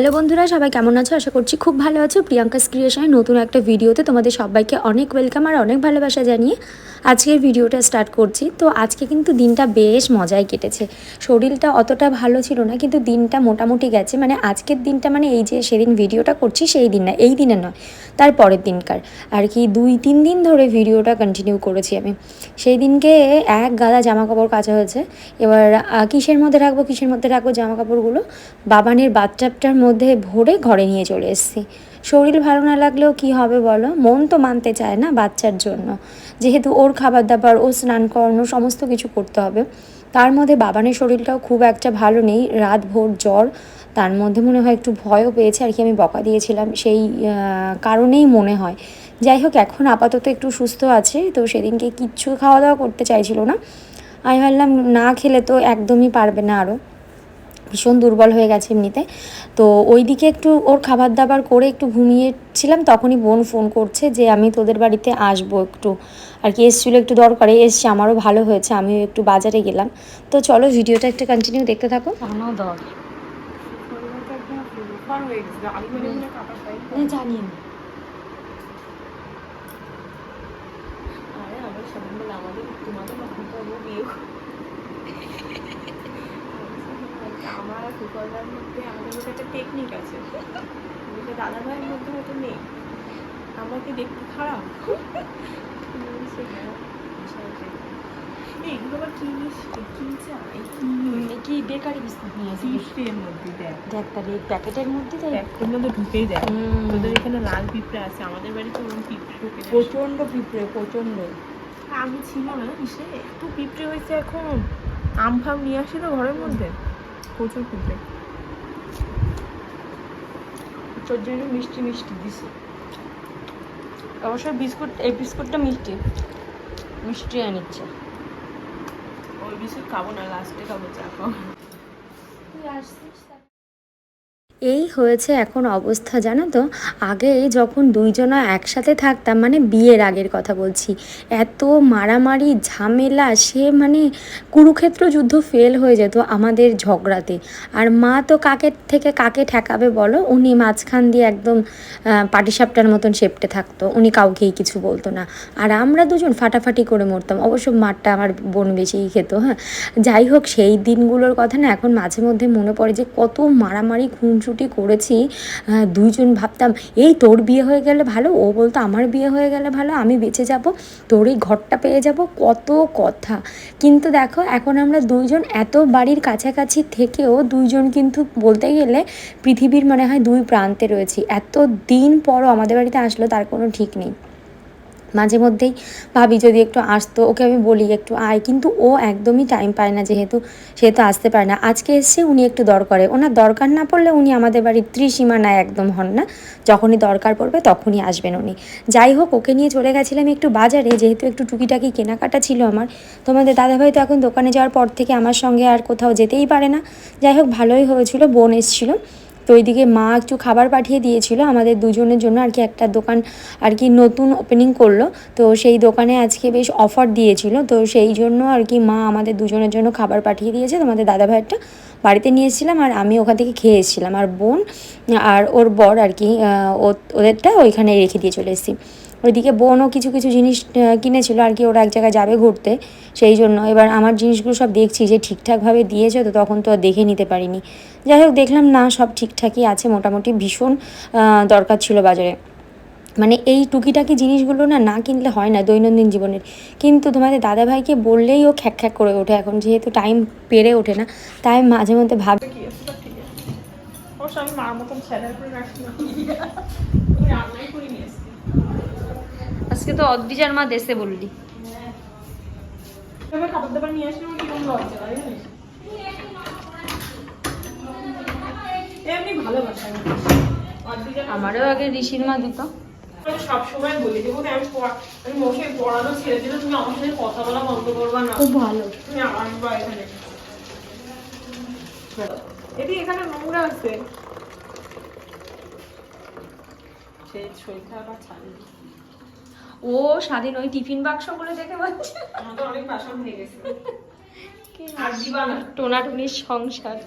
Hello বন্ধুরা, সবাই কেমন আছো? আশা করছি খুব ভালো আছো। প্রিয়াঙ্কাস ক্রিয়েশনের নতুন একটা ভিডিওতে তোমাদের সবাইকে অনেক ওয়েলকাম আর অনেক ভালোবাসা জানিয়ে আজকের ভিডিওটা স্টার্ট করছি। তো আজকে কিন্তু দিনটা বেশ মজায় কেটেছে। শরীরটা অতটা ভালো ছিল না, কিন্তু দিনটা মোটামুটি গেছে। মানে আজকের দিনটা মানে এই যে সেদিন ভিডিওটা করছি, সেই দিন না, এই দিনে নয়, তার পরের দিনকার। আর কি দুই, তিন দিন ধরে ভিডিওটা কন্টিনিউ করেছি আমি। সেই দিনকে এক গাদা জামা কাপড় কাচা হয়েছে। এবার কিসের মধ্যে রাখব, কিসের মধ্যে রাখব জামা কাপড়গুলো বাবানের বাথটাবটার মধ্যে ভরে ঘরে নিয়ে চলে এসেছি। শরীর ভালো না লাগলেও কি হবে বলো? মন তো মানতে চায় না বাচ্চার জন্য। যেহেতু ওর খাবার দাবার ও স্নান করানো, সমস্ত কিছু করতে হবে। তার মধ্যে বাবানের শরীরটাও খুব একটা ভালো নেই। রাত, ভোর, জ্বর। তার মধ্যে মনে হয় একটু ভয়ও পেয়েছে। আর কি আমি বকা দিয়েছিলাম। সেই কারণেই মনে হয়। যাই হোক, এখন আপাতত একটু সুস্থ আছে। তো সেদিনকে কিচ্ছু খাওয়া দাওয়া করতে চাইছিল না। আমি ভাবলাম না খেলে তো একদমই পারবে না আরও ভীষণ দুর্বল হয়ে গেছে এমনিতে। তো ওই দিকে একটু ওর খাবার দাবার করে একটু ঘুমিয়েছিলাম তখনই বোন ফোন করছে যে আমি তোদের বাড়িতে আসব একটু। আর কি এসেছিল একটু দরকারে এসছে আমারও ভালো হয়েছে আমিও একটু বাজারে গেলাম। তো চলো ভিডিওটা একটু কন্টিনিউ দেখতে থাকো। অনদর আমার মধ্যে আমাদের মধ্যে একটা টেকনিক আছে যেটা দাদা ভাইয়ের মধ্যে হয়তো নেই। আমাকে দেখতে খারাপ? এগুলো আবার কি মিষ্টি? কি চাই কি বেকারি বিস্কুট নিয়ে মধ্যে দেখ। দেখ তাহলে এই প্যাকেটের মধ্যে দেখ। ঢুকেই। তোদের এখানে লাল পিঁপড়ে আছে আমাদের বাড়িতে ওরকম পিঁপড়ে। প্রচণ্ড পিঁপড়ে প্রচণ্ড আমি ছিল না এত পিঁপড়ে হয়েছে এখন। আম ফাম নিয়ে আসি তো ঘরের মধ্যে। প্রচুর তোর জন্য মিষ্টি মিষ্টি দিছে। অবশ্য বিস্কুট এই বিস্কুটটা মিষ্টি। মিষ্টি আনিচ্ছে। ওই বিস্কুট খাব না লাস্টে খাব চা খাব। এই হয়েছে এখন অবস্থা, জানো তো? আগে যখন দুইজনা একসাথে থাকতাম মানে বিয়ের আগের কথা বলছি, এত মারামারি, ঝামেলা, সে মানে কুরুক্ষেত্র যুদ্ধ ফেল হয়ে যেত আমাদের ঝগড়াতে। আর মা তো কাকে থেকে কাকে ঠেকাবে বলো? উনি মাঝখান দিয়ে একদম পাটিসাপটার মতন সেপটে থাকতো, উনি কাউকেই কিছু বলতো না। আর আমরা দুজন ফাটাফাটি করে মরতাম, অবশ্য মারটা আমার বোন বেশিই খেত হ্যাঁ? যাই হোক, সেই দিনগুলোর কথা না, এখন মাঝে মধ্যে মনে পড়ে যে কত মারামারি খুনসুটি করেছি দুইজন ভাবতাম, এই তোর বিয়ে হয়ে গেলে ভালো, ও বলতো আমার বিয়ে হয়ে গেলে ভালো, আমি বেঁচে যাব, তোর এই ঘরটা পেয়ে যাব। কত কথা। কিন্তু দেখো, এখন আমরা দুইজন এত বাড়ির কাছাকাছি থেকেও দুইজন কিন্তু বলতে গেলে পৃথিবীর মনে হয় দুই প্রান্তে রয়েছি। এত দিন পরও আমাদের বাড়িতে আসলো, তার কোনো ঠিক নেই। মাঝে মধ্যেই ভাবি যদি একটু আসতো, ওকে আমি বলি একটু আয়। কিন্তু ও একদমই টাইম পায় না, যেহেতু সেহেতু আসতে পারে না। আজকে এসে উনি একটু দরকারে ওনার দরকার না পড়লে উনি আমাদের বাড়ির ত্রিসীমা ত্রিসীমানায় একদম হন না। যখনই দরকার পড়বে তখনই আসবেন উনি। যাই হোক, ওকে নিয়ে চলে গেছিলাম একটু বাজারে, যেহেতু একটু টুকিটাকি কেনাকাটা ছিল আমার। তোমাদের দাদাভাই তো এখন দোকানে যাওয়ার পর থেকে আমার সঙ্গে আর কোথাও যেতেই পারে না। যাই হোক, ভালোই হয়েছিল, বোন এসেছিল। তো ওইদিকে মা একটু খাবার পাঠিয়ে দিয়েছিল আমাদের দুজনের জন্য আর কি একটা দোকান আর কি নতুন ওপেনিং করল। তো সেই দোকানে আজকে বেশ অফার দিয়েছিল। তো সেই জন্য আর কি মা আমাদের দুজনের জন্য খাবার পাঠিয়ে দিয়েছে তোমাদের দাদা ভাইয়েরটা বাড়িতে নিয়ে এসেছিলাম আর আমি ওখান থেকে খেয়ে এসেছিলাম। আর বোন আর ওর বর আর কি ওদেরটা ওইখানে রেখে দিয়ে চলে এসেছি। ওইদিকে বোনও কিছু কিছু জিনিস কিনেছিল আর কি, ওরা এক জায়গায় যাবে ঘুরতে। সেই জন্য এবার আমার জিনিসগুলো সব দেখছি যে ঠিকঠাকভাবে দিয়েছে তো তখন তো দেখে নিতে পারিনি। যাই হোক, দেখলাম না, সব ঠিকঠাকই আছে, মোটামুটি ভীষণ দরকার ছিল বাজারে। মানে এই টুকিটাকি জিনিসগুলো না না কিনলে হয় না দৈনন্দিন জীবনের। কিন্তু তোমাদের দাদাভাইকে বললেই ও খ্যাক খ্যাক করে ওঠে এখন যেহেতু টাইম পেরে ওঠে না তাই মাঝে মধ্যে ভাব আজকে। তো অদ্রিজার মা দেশে বললি। খাবার দাবার নিয়ে আসলে আমার কীরকম লজ্জা লাগে জানিস? এমনি ভালোবাসা আমারও আগে ঋষির মা দিত সবসময় বলি যে বোন, আমি আমি মশাই পড়ানো ছেড়ে দিলে তুমি আমার সাথে কথা বলা বন্ধ করবা না। খুব ভালো। তুমি আসবা এখানে এটি এখানে নোংরা আছে। সেই ছাড়ি ও স্বাধীন ওই টিফিন বাক্সগুলো দেখে পাচ্ছি তো অনেক বাসন হয়ে গেছে। টোনাটুনির সংসার।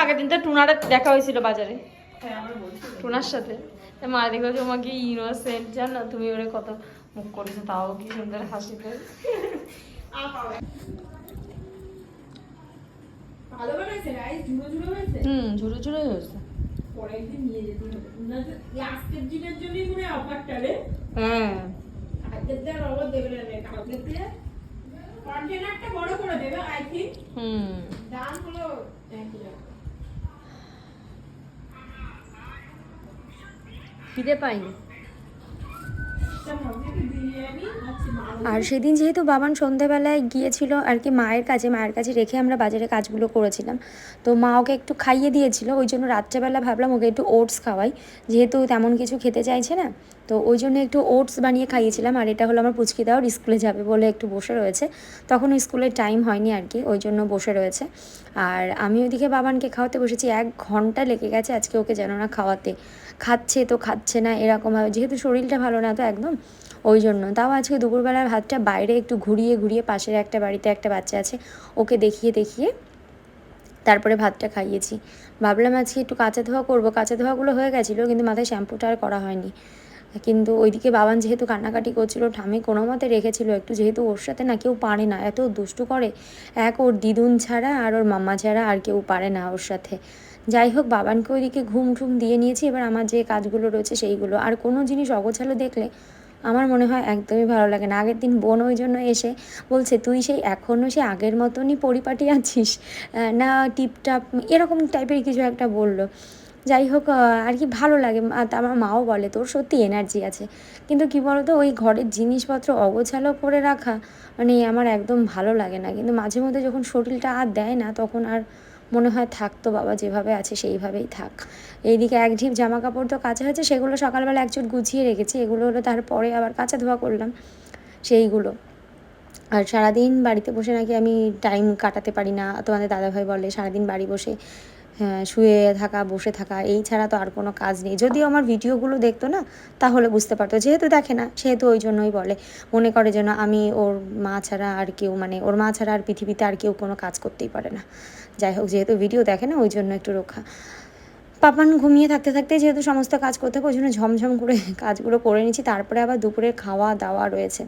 আগের দিন তো টুনারে দেখা হয়েছিল বাজারে। টুনার সাথে। তা মা দেখো তোমাকে ইনোসেন্ট না তুমি ওরে কত মুখ করেছ তাও কি সুন্দর হাসিতে। হুম হয়েছে। হয় হ্যাঁ। বড় করে দেবে আই থিঙ্ক হুম দাম হলো একই রকম খিদে পাইনি। আর সেদিন যেহেতু বাবান সন্ধেবেলায় গিয়েছিল আর কি মায়ের কাছে মায়ের কাছে রেখে আমরা বাজারে কাজগুলো করেছিলাম। তো মা ওকে একটু খাইয়ে দিয়েছিল, ওই জন্য রাত্রেবেলা ভাবলাম ওকে একটু ওটস খাওয়াই। যেহেতু তেমন কিছু খেতে চাইছে না, তো ওই জন্য একটু ওটস বানিয়ে খাইয়েছিলাম। আর এটা হলো আমার পুচকি দাও স্কুলে যাবে বলে একটু বসে রয়েছে। তখন স্কুলের টাইম হয়নি আর কি, ওই জন্য বসে রয়েছে। আর আমি ওইদিকে বাবানকে খাওয়াতে বসেছি, এক ঘণ্টা লেগে গেছে আজকে ওকে যেন না খাওয়াতে। খাচ্ছে তো খাচ্ছে না এরকমভাবে যেহেতু শরীরটা ভালো না তো একদম ওই জন্য। তাও আজকে দুপুরবেলার ভাতটা বাইরে একটু ঘুরিয়ে ঘুরিয়ে পাশের একটা বাড়িতে একটা বাচ্চা আছে, ওকে দেখিয়ে দেখিয়ে তারপরে ভাতটা খাইয়েছি। ভাবলাম আজকে একটু কাঁচা ধোয়া করব। কাঁচা ধোয়াগুলো হয়ে গেছিল কিন্তু মাথায় শ্যাম্পুটা আর করা হয়নি। কিন্তু ওইদিকে বাবান যেহেতু কান্নাকাটি করছিল ঠামে কোনো মতে রেখেছিল একটু, যেহেতু ওর সাথে না কেউ পারে না, এত দুষ্টু করে। এক ওর দিদুন ছাড়া আর ওর মাম্মা ছাড়া আর কেউ পারে না ওর সাথে। যাই হোক বাবানকে ওইদিকে ঘুম ঠুম দিয়ে নিয়েছি, এবার আমার যে কাজগুলো রয়েছে সেইগুলো। আর কোনো জিনিস অগোছালো দেখলে আমার মনে হয় একদমই ভালো লাগে না। আগের দিন বোন ওই জন্য এসে বলছে, তুই সেই এখনও সে আগের মতনই পরিপাটি আছিস? না, টিপটাপ, এরকম টাইপের কিছু একটা বলল। যাই হোক আর কি ভালো লাগে। আমার মাও বলে, তোর সত্যি এনার্জি আছে। কিন্তু কি বলতো, ওই ঘরের জিনিসপত্র অগোছালো করে রাখা মানে আমার একদম ভালো লাগে না। কিন্তু মাঝে মধ্যে যখন শরীরটা আর দেয় না, তখন আর মনে হয় থাকতো বাবা, যেভাবে আছে সেইভাবেই থাক। এইদিকে এক ঢিপ জামা কাপড় তো কাঁচা হয়েছে, সেগুলো সকালবেলা একচুট গুছিয়ে রেখেছি, এগুলো হলো তারপরে আবার কাঁচা ধোয়া করলাম, সেইগুলো। আর সারাদিন বাড়িতে বসে নাকি আমি টাইম কাটাতে পারি না, তোমাদের দাদাভাই বলে সারাদিন বাড়ি বসে শুয়ে থাকা, বসে থাকা, এই ছাড়া তো আর কোনো কাজ নেই। যদিও আমার ভিডিওগুলো দেখতো না, তাহলে বুঝতে পারতো। যেহেতু দেখে না, সেহেতু ওই জন্যই বলে। মনে করে যেন আমি ওর মা ছাড়া আর কেউ মানে ওর মা ছাড়া আর পৃথিবীতে আর কেউ কোনো কাজ করতেই পারে না। যাই হোক, যেহেতু ভিডিও দেখে না, ওই জন্য একটু রক্ষা। পাপান ঘুমিয়ে থাকতে থাকতে যেহেতু সমস্ত কাজ করতে হবে, ওই জন্য ঝমঝম করে কাজগুলো করে নিচ্ছি। তারপরে আবার দুপুরে খাওয়া দাওয়া রয়েছে।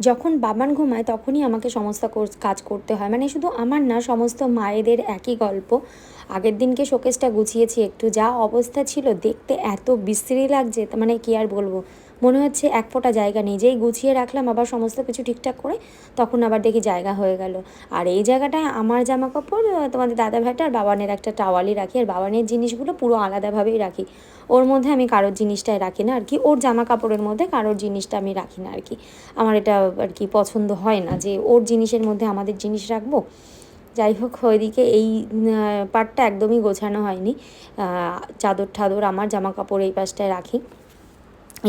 যখন বাবান ঘুমায় তখনই আমাকে সমস্ত কাজ করতে হয়। মানে শুধু আমার না, সমস্ত মায়েদের একই গল্প। আগের দিনকে শোকেসটা গুছিয়েছি একটু। যা অবস্থা ছিল দেখতে এত বিশ্রী লাগছে মানে কি আর বলব? মনে হচ্ছে এক ফোঁটা জায়গা নেই। যেই গুছিয়ে রাখলাম, আবার সমস্ত কিছু ঠিকঠাক করে তখন আবার দেখি জায়গা হয়ে গেল। আর এই জায়গাটায় আমার জামা কাপড় তোমাদের দাদা ভাইটা আর বাবানের একটা টাওয়ালি রাখি। আর বাবানের জিনিসগুলো পুরো আলাদাভাবেই রাখি। ওর মধ্যে আমি কারোর জিনিসটাই রাখি না আর কি ওর জামা কাপড়ের মধ্যে কারোর জিনিসটা আমি রাখি না আর কি আমার এটা আর কি পছন্দ হয় না যে ওর জিনিসের মধ্যে আমাদের জিনিস রাখব। যাই হোক, ওইদিকে এই পার্টটা একদমই গোছানো হয়নি। চাদর ঠাদর আমার জামা কাপড় এই পাশটায় রাখি।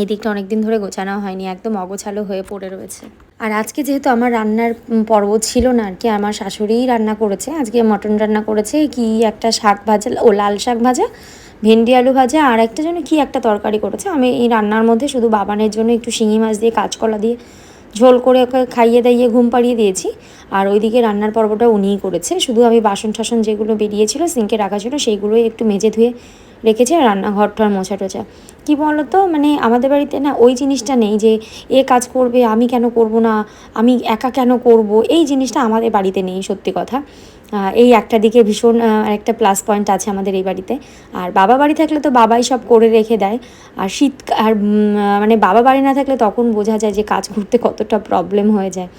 এই দিকটা অনেক দিন ধরে গোছানো হয়নি, একদম অগোছালো হয়ে পড়ে রয়েছে। আর আজকে যেহেতু আমার রান্নার পর্ব ছিল না, আর কি আমার শাশুড়িই রান্না করেছে, আজকে মটন রান্না করেছে, কি একটা শাক ভাজা ও লাল শাক ভাজা, ভেন্ডি আলু ভাজা, আর একটা জন্য কি একটা তরকারি করেছে। আমি এই রান্নার মধ্যে শুধু বাবানের জন্য একটু শিঙি মাছ দিয়ে, কাঁচকলা দিয়ে ঝোল করে ওকে খাইয়ে দাইয়ে ঘুম পাড়িয়ে দিয়েছি। আর ওইদিকে রান্নার পর্বটা উনিই করেছে। শুধু আমি বাসন টাসন যেগুলো বেরিয়েছিল, সিঙ্কে রাখা ছিল, সেইগুলোই একটু মেজে ধুয়ে রেখেছে আর রান্নাঘর টর মোছা টোছা কী বলতো? মানে আমাদের বাড়িতে না ওই জিনিসটা নেই যে, এ কাজ করবে, আমি কেন করব না, আমি একা কেন করব? এই জিনিসটা আমাদের বাড়িতে নেই, সত্যি কথা। এই একটা দিকে ভীষণ একটা প্লাস পয়েন্ট আছে আমাদের এই বাড়িতে। আর বাবা বাড়ি থাকলে তো বাবাই সব করে রেখে দেয়। আর শীত আর মানে বাবা বাড়ি না থাকলে তখন বোঝা যায় যে কাজ করতে কতটা প্রবলেম হয়ে যায়।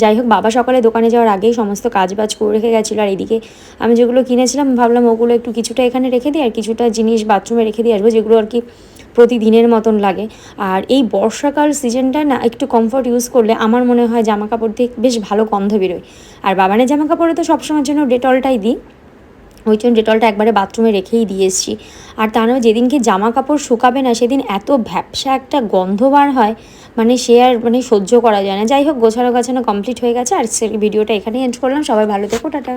যাই হোক, বাবা সকালে দোকানে যাওয়ার আগেই সমস্ত কাজ বাজ করে রেখে গেছিল। আর এদিকে আমি যেগুলো কিনেছিলাম, ভাবলাম ওগুলো একটু কিছুটা এখানে রেখে দিই আর কিছুটা জিনিস বাথরুমে রেখে দিয়ে আসব, যেগুলো আর কি প্রতিদিনের মতন লাগে। আর এই বর্ষাকাল সিজনটা না একটু কমফর্ট ইউজ করলে আমার মনে হয় জামা কাপড় দিয়ে বেশ ভালো গন্ধ বেরোয়। আর বাবানের জামা কাপড়ে তো সবসময়ের জন্য ডেটলটাই দিই। ওই জন্য ডেটলটা একবারে বাথরুমে রেখেই দিয়ে এসেছি। আর তা যেদিনকে জামা কাপড় শুকাবে না, সেদিন এত ভ্যাপসা একটা গন্ধ বার হয় মানে সে আর মানে সহ্য করা যায় না। যাই হোক গোছানো গাছানো কমপ্লিট হয়ে গেছে। আর ভিডিওটা এখানেই এন্ড করলাম। সবাই ভালো থেকো, টাটা।